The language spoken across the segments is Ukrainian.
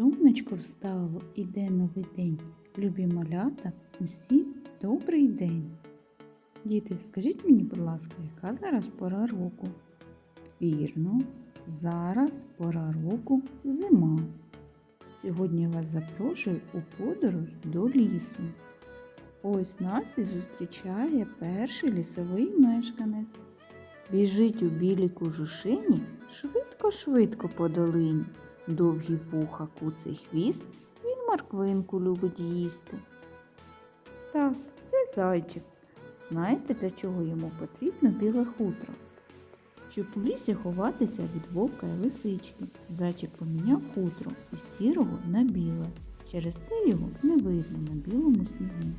Сонечко встало, іде новий день. Любі малята, усім добрий день. Діти, скажіть мені, будь ласка, яка зараз пора року? Вірно, зараз пора року зима. Сьогодні я вас запрошую у подорож до лісу. Ось нас і зустрічає перший лісовий мешканець. Біжить у білій кожушині швидко-швидко по долині. Довгі вуха, куций хвіст, він морквинку любить їсти. Так, це зайчик. Знаєте, для чого йому потрібно біле хутро? Щоб у лісі ховатися від вовка і лисички. Зайчик поміняв хутро із сірого на біле. Через те його не видно на білому снігу.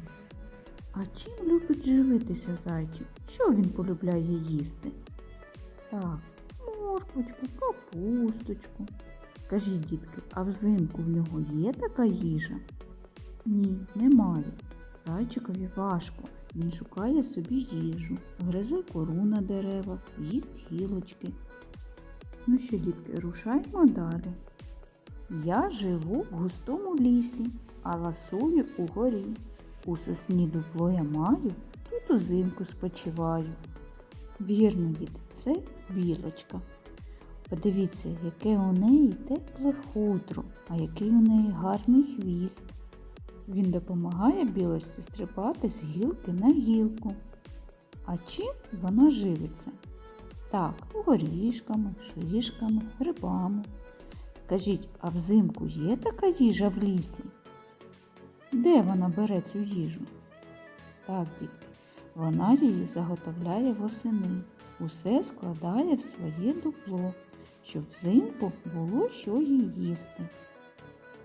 А чим любить живитися зайчик? Що він полюбляє їсти? Так, морквочку, капусточку. Скажіть, дітки, а взимку в нього є така їжа? Ні, немає. Зайчикові важко. Він шукає собі їжу, гризе кору на деревах, їсть гілочки. Ну що, дітки, рушаймо далі. Я живу в густому лісі, а ласую угорі. У сосні дупло я маю, тут узимку спочиваю. Вірно, діти, це білочка. Подивіться, яке у неї тепле хутро, а який у неї гарний хвіст. Він допомагає білочці стрибати з гілки на гілку. А чим вона живиться? Так, горішками, шишками, грибами. Скажіть, а взимку є така їжа в лісі? Де вона бере цю їжу? Так, дітки, вона її заготовляє восени. Усе складає в своє дупло, щоб взимку було що їй їсти.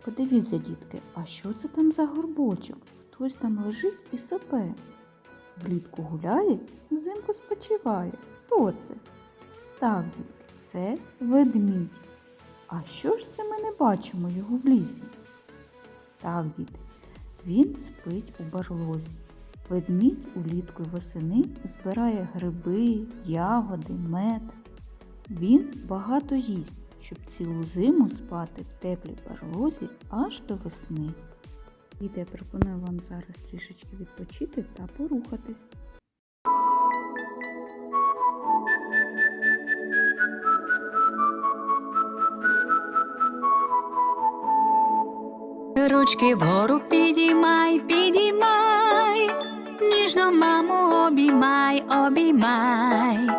Подивіться, дітки, а що це там за горбочок? Хтось там лежить і сопе. Влітку гуляє, взимку спочиває. Хто це? Так, дітки, це ведмідь. А що ж це ми не бачимо його в лісі? Так, діти, він спить у барлозі. Ведмідь улітку й восени збирає гриби, ягоди, мед. Він багато їсть, щоб цілу зиму спати в теплій барлозі аж до весни. Діти, я пропоную вам зараз трішечки відпочити та порухатись. Ручки вгору підіймай, підіймай, ніжно маму обіймай, обіймай.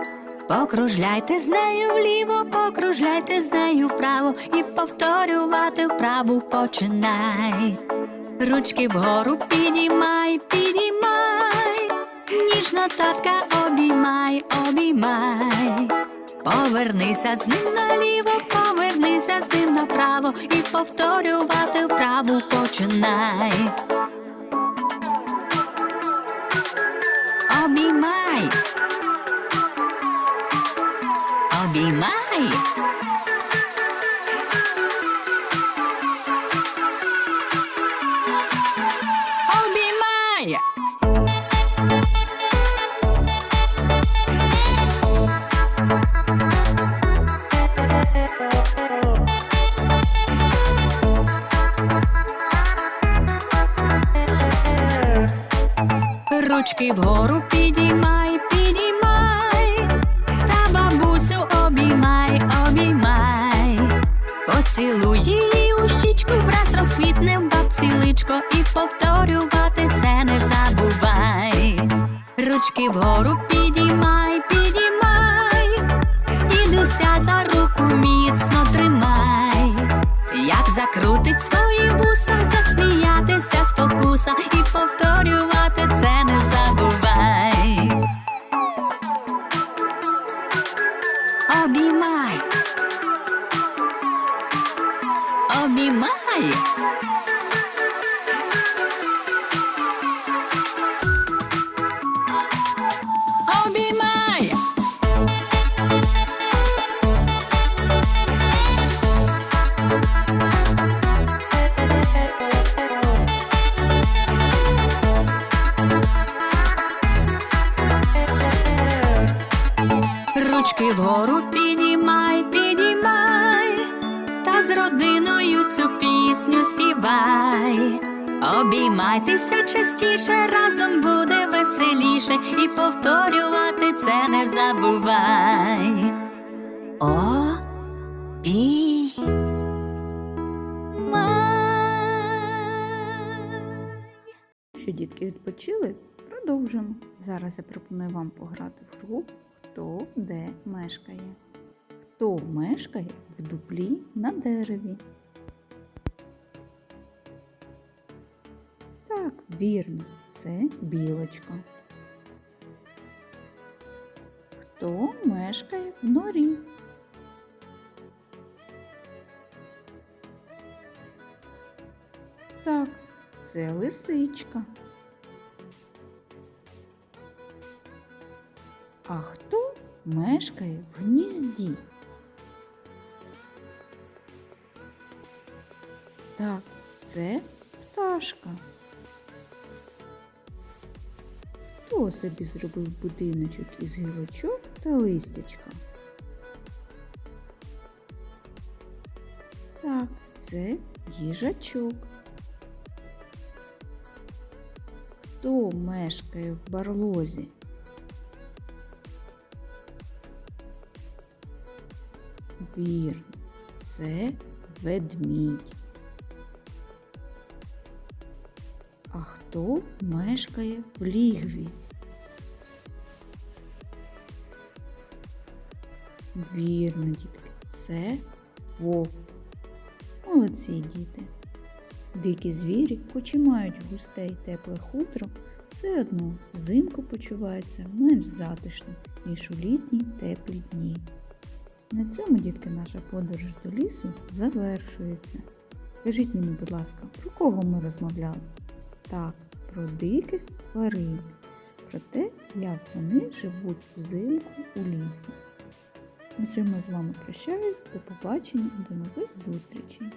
Покружляйте з нею вліво, покружляйте з нею вправо і повторювати вправу починай. Ручки вгору підіймай, підіймай, ніжно татка обіймай, обіймай. Повернися з ним наліво, повернися з ним направо і повторювати вправу починай. Обіймай. Обіймай. Ручки вгору підіймай, підіймай, дідуся за руку міцно тримай. Як закрутить свої вуса, засміятися спокуса і повторювати це не забувай. Обіймай. Обіймай. Ручки вгору підіймай, підіймай, та з родиною цю пісню стрибай. Обіймайтеся частіше, разом буде веселіше, і повторювати це не забувай. О, бі. Що дітки відпочили? Продовжимо. Зараз я пропоную вам пограти в гру Хто де мешкає. Хто мешкає в дуплі на дереві? Так, вірно, це білочка. Хто мешкає в норі? Так, це лисичка. А хто мешкає в гнізді? Так, це пташка. Хто собі зробив будиночок із гілочок та листячка? Так, це їжачок. Хто мешкає в барлозі? Вірно, це ведмідь. А хто мешкає в лігві? Вірно, дітки, це вовк. Молодці діти. Дикі звірі, хоч і мають густе й тепле хутро, все одно взимку почуваються менш затишно, ніж у літні теплі дні. На цьому, дітки, наша подорож до лісу завершується. Скажіть мені, будь ласка, про кого ми розмовляли? Так, про диких тварин, про те, як вони живуть взимку у лісі. На цьому з вами прощаюсь. До побачення, до нових зустрічей!